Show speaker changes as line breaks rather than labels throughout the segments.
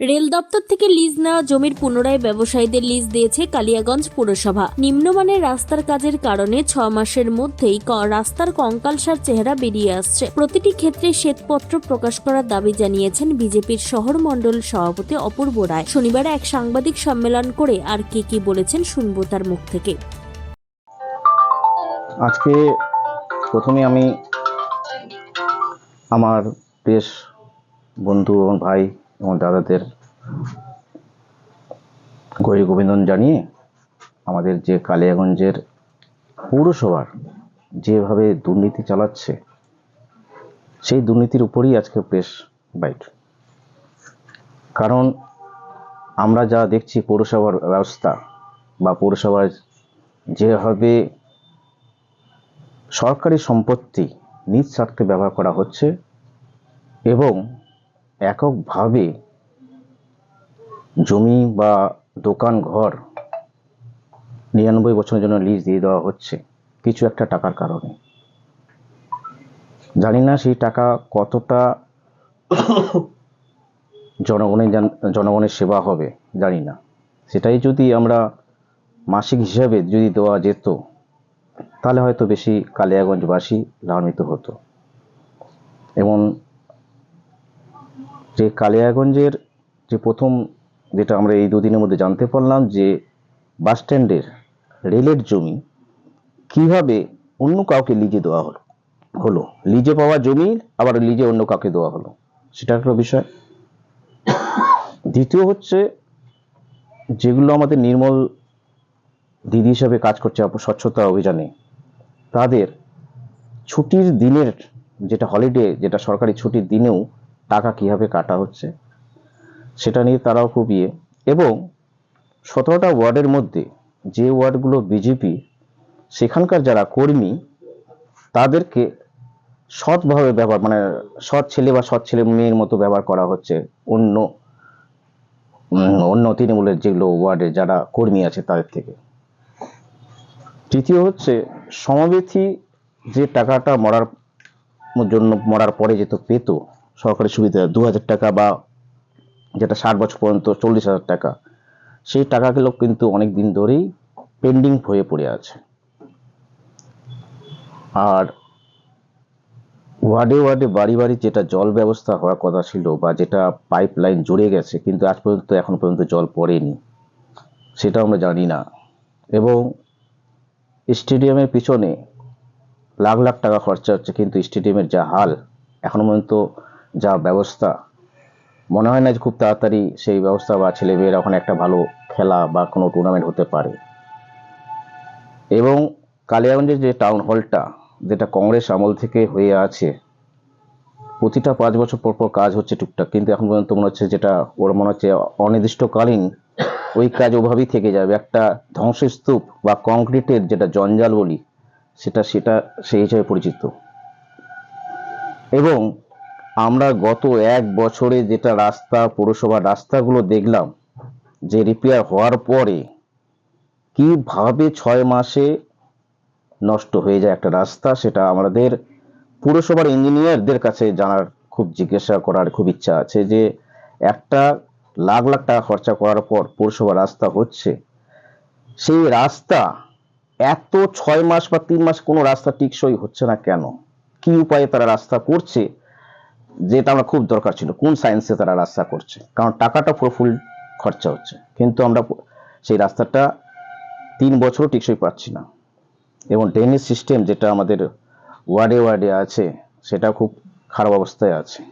Rail দপ্তর থেকে lease নেওয়া জমির পুনরায় ব্যবসায়ীদের লিজ দিয়েছে কালিয়াগঞ্জ পুরসভা। নিম্নমানের রাস্তার কাজের কারণে ছ মাসের মধ্যেই রাস্তার কঙ্কালসার চেহারা বেরিয়ে আসছে। প্রতিটি ক্ষেত্রে শ্বেতপত্র প্রকাশ করার দাবি জানিয়েছেন বিজেপির শহর মণ্ডল সভাপতি অপূর্ব রায়। শনিবার এক সাংবাদিক সম্মেলন করে আর কে কি বলেছেন শুনব তার মুখ থেকে।
আজকে প্রথমে আমি আমার বেশ বন্ধু এবং ভাই এবং দাদাদের গৌরী গোবিন্দন জানিয়ে আমাদের যে কালিয়াগঞ্জের পৌরসভার যেভাবে দুর্নীতি চালাচ্ছে, সেই দুর্নীতির উপরেই আজকে প্রেস বাইট কারণ আমরা যা দেখছি পৌরসভার ব্যবস্থা বা পৌরসভার যেভাবে সরকারি সম্পত্তি নিজ স্বার্থে ব্যবহার করা হচ্ছে এবং এককভাবে জমি বা দোকান ঘর নিরানব্বই বছরের জন্য লিজ দিয়ে দেওয়া হচ্ছে, কিছু একটা টাকার কারণে। জানি না সেই টাকা কতটা জনগণের জনগণের সেবা হবে, জানি না। সেটাই যদি আমরা মাসিক হিসাবে যদি দেওয়া যেত, তাহলে হয়তো বেশি কালিয়াগঞ্জবাসী লাভান্বিত হতো। এবং যে কালিয়াগঞ্জের যে প্রথম যেটা আমরা এই দুদিনের মধ্যে জানতে পারলাম যে বাস স্ট্যান্ডের রেলের জমি কীভাবে অন্য কাউকে লিজে দেওয়া হলো হলো। লিজে পাওয়া জমি, আবার লিজে অন্য কাউকে দেওয়া হলো। সেটা একটা বিষয়। দ্বিতীয় হচ্ছে যেগুলো আমাদের নির্মল দিদি হিসাবে কাজ করছে স্বচ্ছতা অভিযানে, তাদের ছুটির দিনের যেটা হলিডে যেটা সরকারি ছুটির দিনেও টাকা কীভাবে কাটা হচ্ছে, সেটা নিয়ে তারাও খুব ইয়ে। এবং সতেরোটা ওয়ার্ডের মধ্যে যে ওয়ার্ডগুলো বিজেপি, সেখানকার যারা কর্মী, তাদেরকে সৎভাবে ব্যবহার মানে সৎ ছেলে বা সৎ ছেলে মেয়ের মতো ব্যবহার করা হচ্ছে। অন্য অন্য তৃণমূলের যেগুলো ওয়ার্ডে যারা কর্মী আছে তাদের থেকে। তৃতীয় হচ্ছে সমবেথী যে টাকাটা মরার জন্য, মরার পরে যেত পেত সরকারি সুবিধা দু হাজার টাকা বা যেটা ষাট বছর পর্যন্ত চল্লিশ হাজার টাকা, সেই টাকাগুলো কিন্তু অনেক দিন ধরেই পেন্ডিং হয়ে পড়ে আছে। আর ওয়ার্ডে ওয়ার্ডে, বাড়ি বাড়ি যেটা জল ব্যবস্থা হওয়ার কথা ছিল বা যেটা পাইপ লাইন জুড়ে গেছে, কিন্তু আজ পর্যন্ত, এখন পর্যন্ত জল পড়েনি। সেটা আমরা জানি না। এবং স্টেডিয়ামের পিছনে লাখ লাখ টাকা খরচা হচ্ছে, কিন্তু স্টেডিয়ামের যা হাল, এখনও পর্যন্ত যা ব্যবস্থা। মনে হয় না যে খুব তাড়াতাড়ি সেই ব্যবস্থা বা ছেলেমেয়েরা ওখানে একটা ভালো খেলা বা কোনো টুর্নামেন্ট হতে পারে। এবং কালিয়াগঞ্জের যে টাউন হলটা যেটা কংগ্রেস আমল থেকে হয়ে আছে, প্রতিটা পাঁচ বছর পর পর কাজ হচ্ছে টুকটাক। কিন্তু এখন পর্যন্ত মনে হচ্ছে যেটা ওর মনে হচ্ছে অনির্দিষ্টকালীন, ওই কাজ ওভাবেই থেকে যাবে। একটা ধ্বংসস্তূপ বা কংক্রিটের যেটা জঞ্জাল বলি, সেটা সেটা সেই হিসেবে পরিচিত। এবং আমরা গত এক বছরে যেটা রাস্তা পৌরসভার রাস্তাগুলো দেখলাম, যে রিপেয়ার হওয়ার পরে কীভাবে ছয় মাসে নষ্ট হয়ে যায় একটা রাস্তা, সেটা আমাদের পুরসভার ইঞ্জিনিয়ারদের কাছে জানার খুব জিজ্ঞাসা করার খুব ইচ্ছা আছে যে, একটা লাখ লাখ টাকা খরচা করার পর পৌরসভা রাস্তা হচ্ছে। সেই রাস্তা এত ছয় মাস বা তিন মাস কোনো রাস্তা টিকসই হচ্ছে না কেন? কি উপায়ে তারা রাস্তা করছে? যেটা আমরা খুব দরকার ছিল, কোন সায়েন্সে তারা রাস্তা করছে? কারণ টাকাটা পুরো ফুল খরচা হচ্ছে। কিন্তু আমরা সেই রাস্তাটা তিন বছরও টিকসই পাচ্ছি না। এবং ড্রেনেজ সিস্টেম যেটা আমাদের ওয়ার্ডে ওয়ার্ডে আছে সেটা খুব খারাপ অবস্থায় আছে।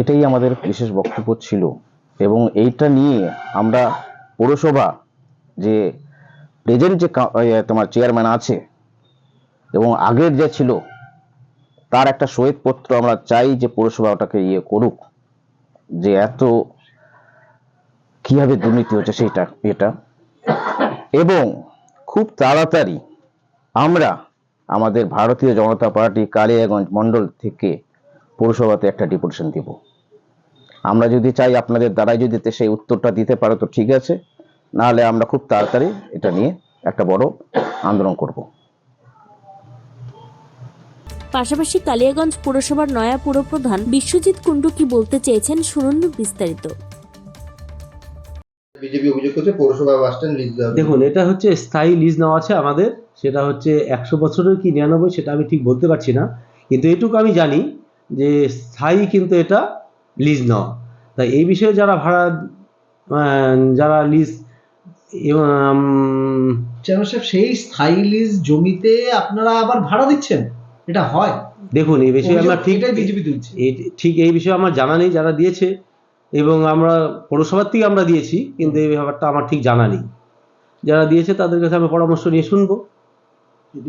এটাই আমাদের বিশেষ বক্তব্য ছিল। এবং এইটা নিয়ে আমরা পৌরসভা যে প্রেজেন্ট যে কা- তোমার চেয়ারম্যান আছে, এবং আগের যে ছিল তার একটা শ্বেতপত্র আমরা চাই যে পৌরসভা ওটাকে ইয়ে করুক। যে এত কীভাবে দুর্নীতি হচ্ছে সেইটা এটা। এবং খুব তাড়াতাড়ি আমরা আমাদের ভারতীয় জনতা পার্টি কালিয়াগঞ্জ মণ্ডল থেকে পৌরসভাতে একটা ডিপুটেশন দিব। আমরা যদি চাই আপনাদের দ্বারাই যদি সেই উত্তরটা দিতে পারো তো ঠিক আছে, নাহলে আমরা খুব তাড়াতাড়ি এটা নিয়ে একটা বড় আন্দোলন করব।
পাশাপাশি কালিয়াগঞ্জ পুরসভার নয়া পুরপ্রধান বিশ্বজিৎ কুণ্ডু কি বলতে চেয়েছেন শুনুন বিস্তারিত।
বিজেপি অভিযোগ করছে পৌরসভা বাস স্ট্যান্ড লিজ দেওয়া
দেখুন এটা হচ্ছে স্থায়ী লিজ নেওয়া আছে আমাদের সেটা হচ্ছে একশো বছরের কি নিরানব্বই সেটা আমি ঠিক বলতে পারছি না। কিন্তু এটুকু আমি জানি যে স্থায়ী কিন্তু এটা লিজ নেওয়া। তাই এই বিষয়ে যারা ভাড়া আহ, যারা লিজ
চেয়ারম্যান সাহেব সেই স্থায়ী লিজ জমিতে আপনারা আবার ভাড়া দিচ্ছেন? এটা হয়।
দেখুন এই বিষয়ে আমার ঠিক
বিজেপি তুলছে।
ঠিক এই বিষয়ে আমার জানা নেই যারা দিয়েছে এবং আমরা পৌরসভার থেকে আমরা দিয়েছি কিন্তু এই ব্যাপারটা আমার ঠিক জানা নেই। যারা দিয়েছে তাদের কাছে আমি পরামর্শ নিয়ে শুনব।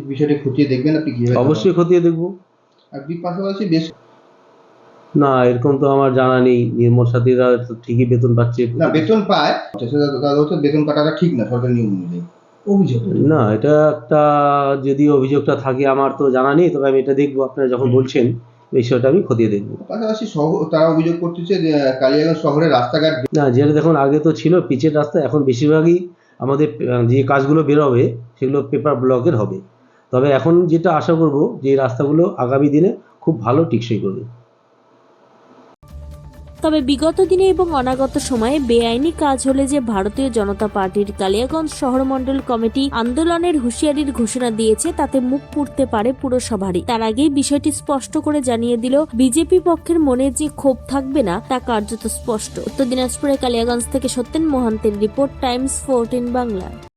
বিষয়টি খতিয়ে দেখবেন আপনি
অবশ্যই খতিয়ে দেখব।
আর পাশাপাশি বেশ
না এরকম তো আমার জানা নেই। নির্মল সাথীরা তো ঠিকই বেতন পাচ্ছে।
না বেতন পায়। সেটা বেতন কাটাটা ঠিক না সরকারি নিয়ম অনুযায়ী।
অভিযোগ?
না এটা একটা যদি অভিযোগটা থাকে আমার তো জানা নেই তবে আমি এটা দেখব। আপনারা যখন বলছেন বিষয়টা আমি খতিয়ে দেখব।
পাশাপাশি শহর তারা অভিযোগ করতেছে যে কালিয়াগঞ্জ শহরের রাস্তাঘাট
না যেটা দেখুন আগে তো ছিল পিচের রাস্তা এখন বেশিরভাগই আমাদের যে কাজগুলো বেরোবে সেগুলো পেপার ব্লকের হবে। তবে এখন যেটা আশা করব যে রাস্তাগুলো আগামী দিনে খুব ভালো টিকসই করবে।
তবে বিগত দিনে এবং অনাগত সময়ে বেআইনি কাজ হলে যে ভারতীয় জনতা পার্টির কালিয়াগঞ্জ শহর মন্ডল কমিটি আন্দোলনের হুঁশিয়ারির ঘোষণা দিয়েছে, তাতে মুখ পুড়তে পারে পুরসভারই। তার আগেই বিষয়টি স্পষ্ট করে জানিয়ে দিল, বিজেপি পক্ষের মনে যে ক্ষোভ থাকবে না, তা কার্যত স্পষ্ট। উত্তর দিনাজপুরের কালিয়াগঞ্জ থেকে সত্যেন মোহান্তের রিপোর্ট, টাইমস ফোরটিন বাংলা।